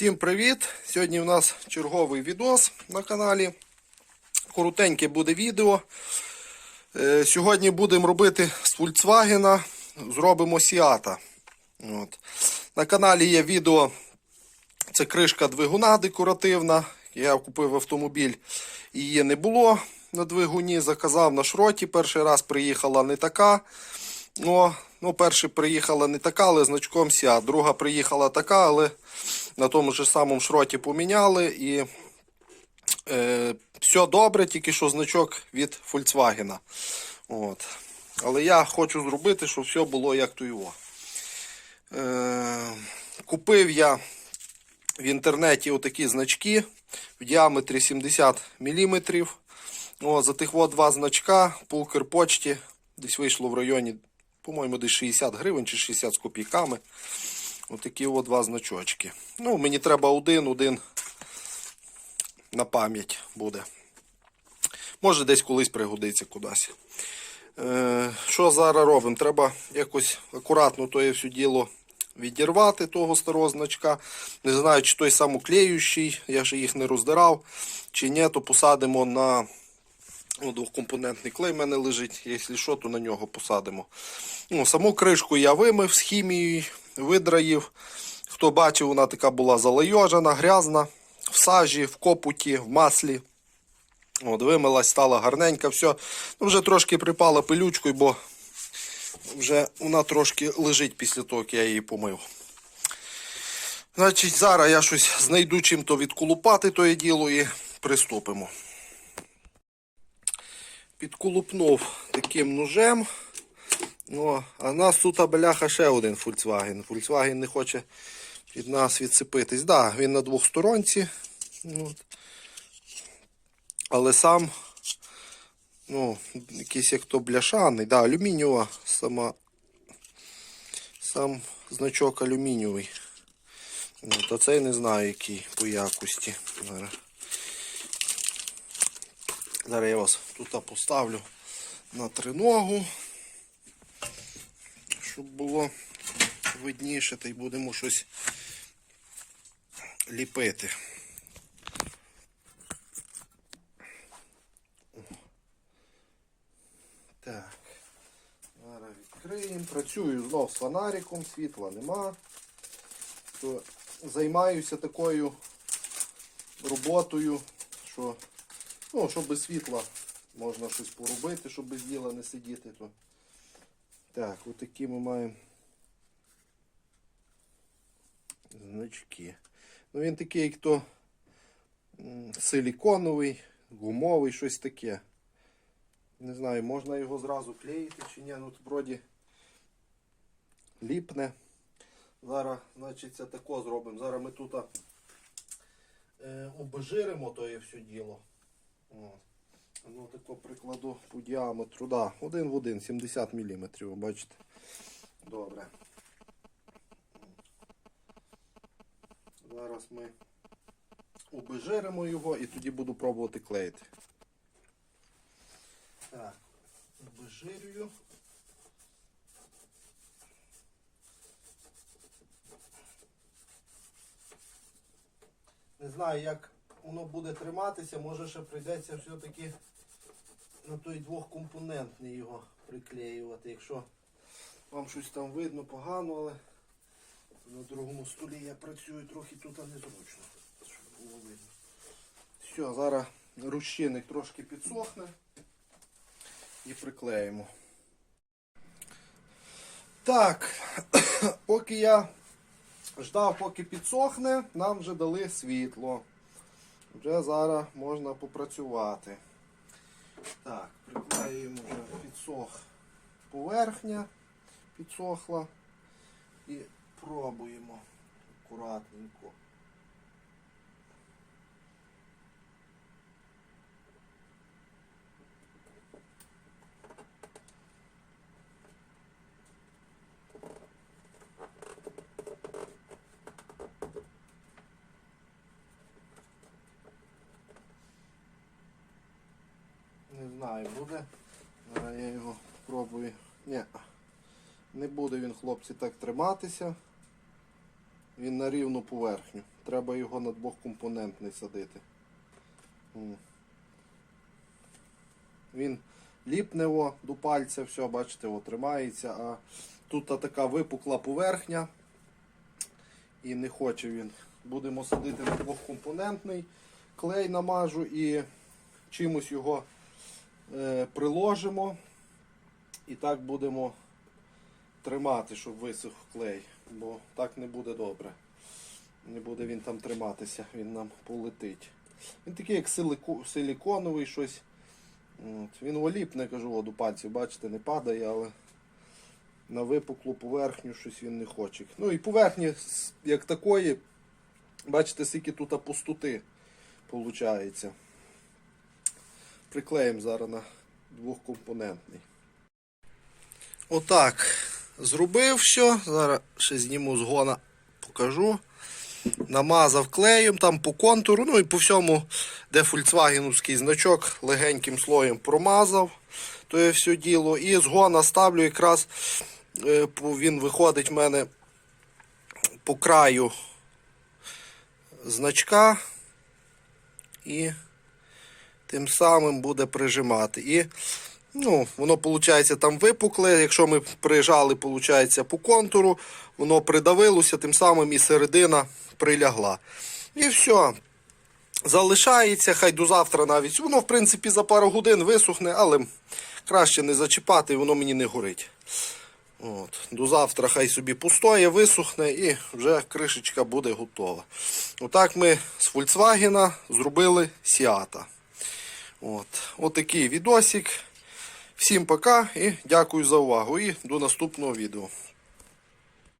Всім привіт! Сьогодні у нас черговий відос на каналі. Коротеньке буде відео. Е, Сьогодні будемо робити з Volkswagen, зробимо Сіата. На каналі є відео, це кришка двигуна декоративна. Я купив автомобіль, її не було на двигуні, заказав на шроті. Перший раз приїхала не така. Ну, ну, перша приїхала не така, але значком Сіат. Друга приїхала така, але на тому ж самому шроті поміняли. І е, все добре, тільки що значок від Volkswagen. От. Але я хочу зробити, щоб все було як то його. Е, купив я в інтернеті отакі значки в діаметрі 70 мм. О, за тих от два значка по Укрпочті десь вийшло в районі, по-моєму, десь 60 гривень чи 60 з копійками. Отакі от два значочки. Ну, мені треба один, один на пам'ять буде. Може, десь колись пригодиться кудись. Е, що зараз робимо? Треба якось акуратно то все діло відірвати того старого значка. Не знаю, чи той самоклеючий, я ще їх не роздирав, чи ні, то посадимо на ну, двохкомпонентний клей в мене лежить. Якщо що, то на нього посадимо. Ну, саму кришку я вимив з хімією, видраїв. Хто бачив, вона така була залайожена, грязна, в сажі, в копуті, в маслі. От, вимилась, стала гарненька, все. Ну, вже трошки припала пилючкою, бо вже вона трошки лежить після того, як я її помив. Значить, зараз я щось знайду чим то відколупати тоє діло і приступимо. Підколупнув таким ножем. Ну, а нас тут бляха ще один Volkswagen. Volkswagen не хоче від нас відсипитись. Да, він на двохсторонці. От. Але сам, ну, якийсь як то бляшаний, да, алюмінієва сама, сам значок алюмінієвий. От, а цей не знаю, який по якості. Зараз. Зараз я вас тут поставлю на триногу, щоб було видніше, та й будемо щось ліпити. Так, зараз відкриємо. Працюю знов з фонариком, світла нема. Займаюся такою роботою, що ну, щоб без світла можна щось поробити, щоб без діла не сидіти. То. Так, отакі ми маємо значки. Ну він такий, як то силіконовий, гумовий, щось таке. Не знаю, можна його зразу клеїти чи ні, ну вроді ліпне. Зараз, значить, це тако зробимо. Зараз ми тут е, обезжиримо то є все діло. От. Ну, тако прикладу по діаметру. Да, один в один, 70 мм, бачите. Добре. Зараз ми обезжиримо його і тоді буду пробувати клеїти. Так, обезжирюю. Не знаю, як воно буде триматися, може ще прийдеться все-таки на той двохкомпонентний його приклеювати. Якщо вам щось там видно погано, але на другому столі я працюю трохи тут незручно, щоб було видно. Все, зараз рущинник трошки підсохне і приклеїмо. Так, поки я ждав, поки підсохне, нам вже дали світло. Вже зараз можна попрацювати. Так, приклеюємо вже підсох поверхня, підсохла. І пробуємо акуратненько. Не знаю, буде. Я його спробую. Ні, не буде він, хлопці, так триматися. Він на рівну поверхню. Треба його на двохкомпонентний садити. Він ліпне о, до пальця, все, бачите, о, тримається, а тут така випукла поверхня. І не хоче він. Будемо садити на двохкомпонентний. Клей намажу і чимось його е, приложимо. І так будемо тримати, щоб висох клей, бо так не буде добре. Не буде він там триматися, він нам полетить. Він такий, як силіконовий щось. От. Він оліпне, кажу, от пальців, бачите, не падає, але на випуклу поверхню щось він не хоче. Ну і поверхні, як такої, бачите, скільки тут пустоти виходить. Приклеїмо зараз на двохкомпонентний. Отак. Зробив все. Зараз ще зніму згона, покажу. Намазав клеєм там по контуру, ну і по всьому, де фольксвагенівський значок, легеньким слоєм промазав. То є все діло. І згона ставлю якраз е, він виходить в мене по краю значка. І тим самим буде прижимати. І Ну, воно, виходить, там випукле. Якщо ми прижали, виходить, по контуру, воно придавилося, тим самим і середина прилягла. І все. Залишається, хай до завтра навіть. Воно, в принципі, за пару годин висохне, але краще не зачіпати, воно мені не горить. От. До завтра хай собі пустоє, висохне і вже кришечка буде готова. Отак ми з Volkswagen зробили Сіата. От. такий відосик. Всім пока і дякую за увагу. І до наступного відео.